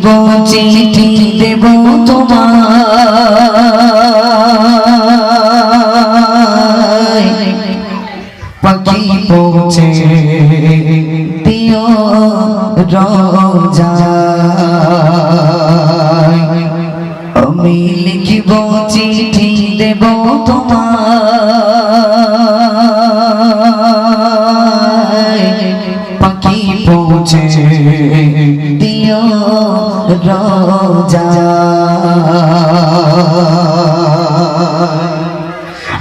লিখিব চিঠি দেব তোমায়। পাখি পৌঁছে দিও রোজা আমি লিখিব, চিঠি দেব তোমায়। পাখি পৌঁছে রোজা।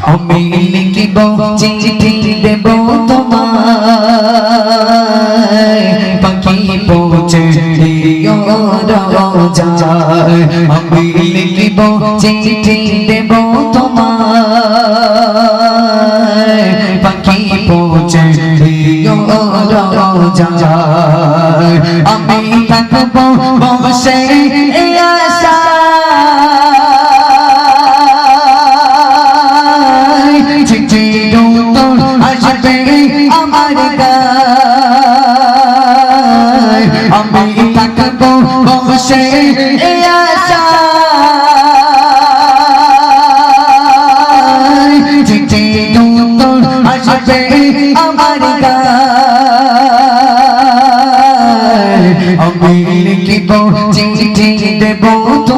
আমি লিখিব চিঠি দেব তোমায়। পাখি পৌঁছে রোজা। আমি লিখিব চিঠি দেব তোমায়। পাখি পৌঁছে রোজা। থাকব বসে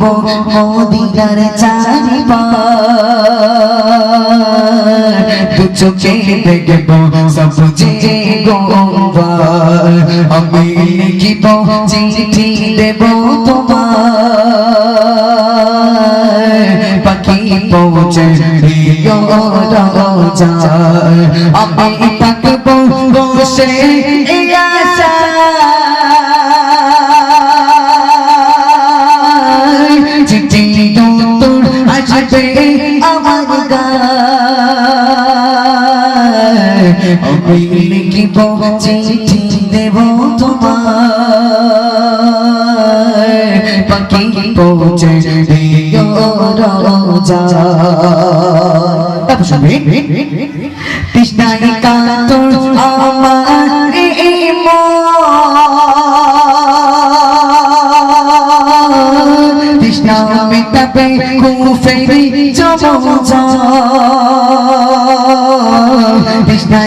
ঘুরব মদিনার চারিপার। দু চোখে দেখব সবুজে গোবার। আমি লিখিব চিঠি দেব তোমায় পাখি পৌঁছে আমি থাকব বসে লিখিব চিঠি দেব তোমায়। পাখি পৌঁছে শুনবে? কাতর আমার তৃষ্ণায়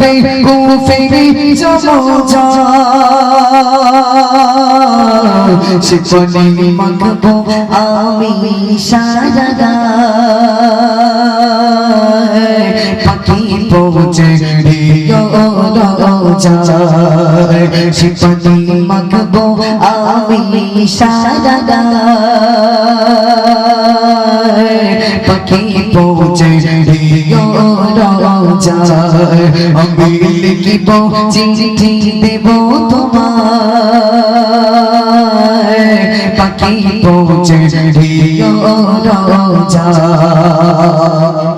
মেটাবে কুফেরি জমজা শিপনি মাখবো আমি সারা পাখি পৌঁছে শিপনি মাখবো আমি সারা পাখি পৌঁছে রাজা আমি লিখিব চিঠি দেব তোমায়। পাখি পৌঁছে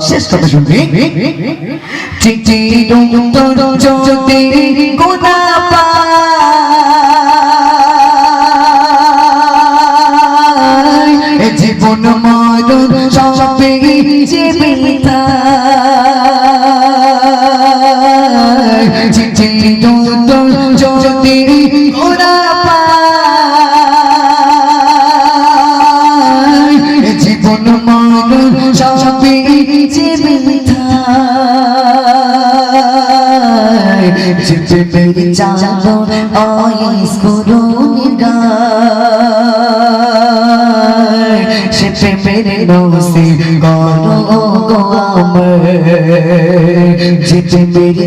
শেষ কথা শুনবি? চিঠি উত্তর যদি পায়। এ জীবন মরণ সবে জীবিতা চিঠি উত্তর যদি গোদা পায় বিথায় জিবে মেরি চাদর আইস করুন গায় সে প্রেমের নসি করো গো আমার জিবে মেরি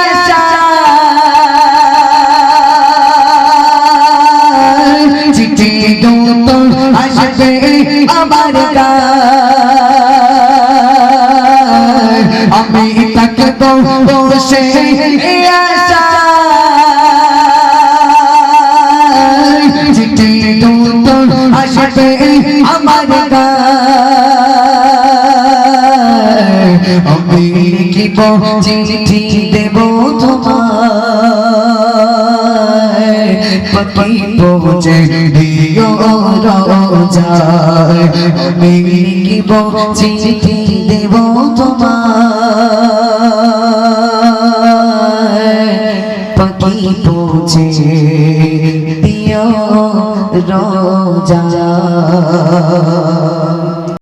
চিঠি দেব তোমায়। পাখি পৌঁছে দিও রোজায় আমি লিখিব, চিঠি দেব তোমায়। পাখি পৌঁছে দিও রোজা।